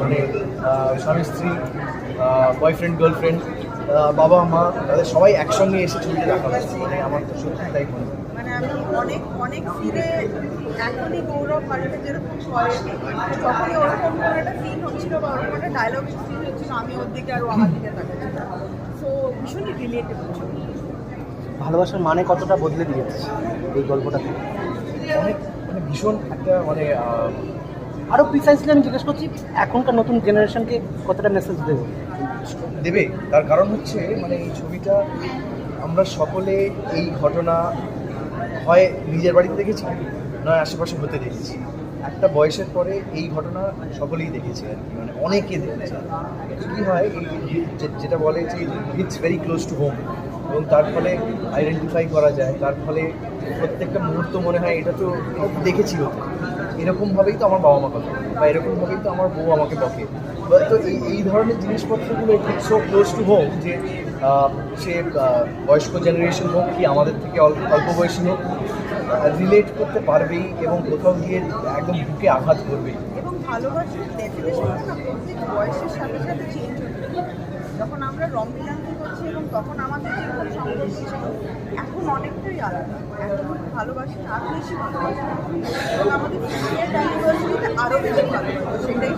মানে স্বামী স্ত্রী বয়ফ্রেন্ড গার্লফ্রেন্ড বাবা মা তাদের সবাই একসঙ্গে এসে ছবিটা দেখা হচ্ছে মানে আমার তো সত্যি তাই মনে হয়। মানে আমি অনেক অনেক এখনই গৌরব যেরকম করে যখনই ওরকম কোনো একটা সিন হচ্ছিল বা ওরকম একটা ডায়লগিক সিন হচ্ছিল আমি ওর দিকে আর আমার দিকে তাকাচ্ছিলাম। সো ভীষণই রিলেটেবল ভালোবাসার মানে কতটা বদলে দিয়েছে এই গল্পটা? থেকে অনেক মানে ভীষণ একটা মানে আরও প্রিসাইসলি আমি জিজ্ঞেস করছি, এখনকার নতুন জেনারেশনকে কতটা মেসেজ দেবো? দেবে। তার কারণ হচ্ছে মানে এই ছবিটা আমরা সকলে এই ঘটনা হয় নিজের বাড়িতে দেখেছি, নয় আশেপাশে হতে দেখেছি। একটা বয়সের পরে এই ঘটনা সকলেই দেখেছে আর কি মানে অনেকে দেখেছে। কী হয়, এই যেটা বলে যে it's very close to home এবং তার ফলে আইডেন্টিফাই করা যায়। তার ফলে প্রত্যেকটা মুহূর্ত মনে হয় এটা তো দেখেছি এরকমভাবেই তো আমার বাবা মা কথা বা এরকমভাবেই তো আমার বউ আমাকে বকে। তো এই এই ধরনের জিনিসপত্রগুলো সো ক্লোজ টু হোম যে সে বয়স্ক জেনারেশন হোক কি আমাদের থেকে অল্প বয়সী হোক রিলেট করতে পারবেই এবং কোথাও গিয়ে একদম বুকে আঘাত করবেই। এবং ভালোবাসার ডেফিনেশনটা না প্রত্যেক বয়সের সাথে সাথে চেঞ্জ যখন আমরা রমবিলান্তি করছি এবং তখন আমাদের যেরকম সম্পর্ক ছিল এখন অনেকটাই আলাদা। এখন ভালোবাসি আরও বেশি ভালোবাসি। এবং আমাদের আরও বেশি ভালোবাসি সেটাই.